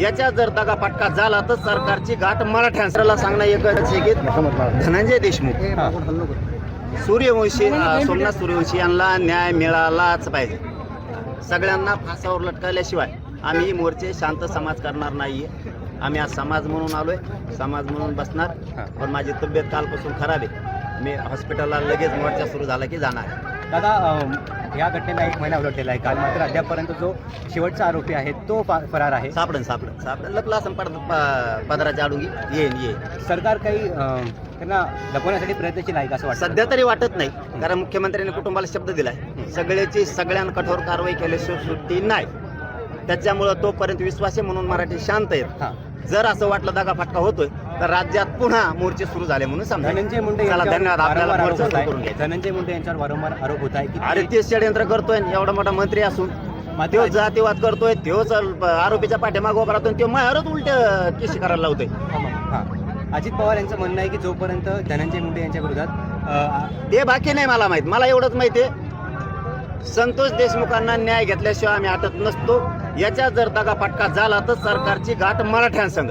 याच्या जर दगा फटका झाला तर सरकारची गाठ मराठ्यांना सांगणं एकच आहे की धनंजय देशमुख. सूर्यवंशी सोमनाथ सूर्यवंशी यांना न्याय मिळालाच पाहिजे. सगळ्यांना फासावर लटकवल्याशिवाय आम्ही मोर्चे शांत समाज करणार नाहीये. आम्ही आज समाज म्हणून आलोय समाज म्हणून बसणार. पण माझी तब्येत कालपासून खराब आहे. मी हॉस्पिटलला लगेच मोर्चा सुरू झाला की जाणार. दादा या घटनेला एक महिना उलटलेला आहे. काल मात्र अद्यापपर्यंत जो शेवटचा आरोपी आहे तो फरार आहे. सापडन सापडन सापडन. लपला असं पड प- पदराच्या आडून येईन येईन. सरकार काही त्यांना लपवण्यासाठी प्रयत्नशील आहे का असं वाटतं? सध्या तरी वाटत नाही. कारण मुख्यमंत्र्यांनी कुटुंबाला शब्द दिलाय. सगळ्याची सगळ्यांना कठोर कारवाई केल्याशिवाय सुट्टी नाही. त्याच्यामुळं तोपर्यंत विश्वास आहे म्हणून मराठी शांत आहेत. जर असं वाटलं दगा फटका होतोय तर राज्यात पुन्हा मोर्चे सुरू झाले म्हणून समजा. धनंजय मुंडे चला धन्यवाद. आपल्याला मोर्चा सुरू करून. घ्यायचा. धनंजय मुंडे यांच्यावर वारंवार आरोप होत आहे की अरे ते- ते षडयंत्र करतोय एवढा मोठा मंत्री असून. तो जातीवाद करतोय तोच आरोपीच्या पाठीमागं उभा राहतोय तो मायावरच उलट केशी करायला लावतोय. अजित पवार यांचं म्हणणं आहे की जोपर्यंत धनंजय मुंडे यांच्या विरोधात ते बाकी नाही मला माहीत. मला एवढंच माहिती आहे. संतोष देशमुखांना न्याय घेतल्याशिवाय आम्ही हटत नसतो. याच्या जर दगा फटका झाला तर सरकारची गाठ मराठ्यांसंग.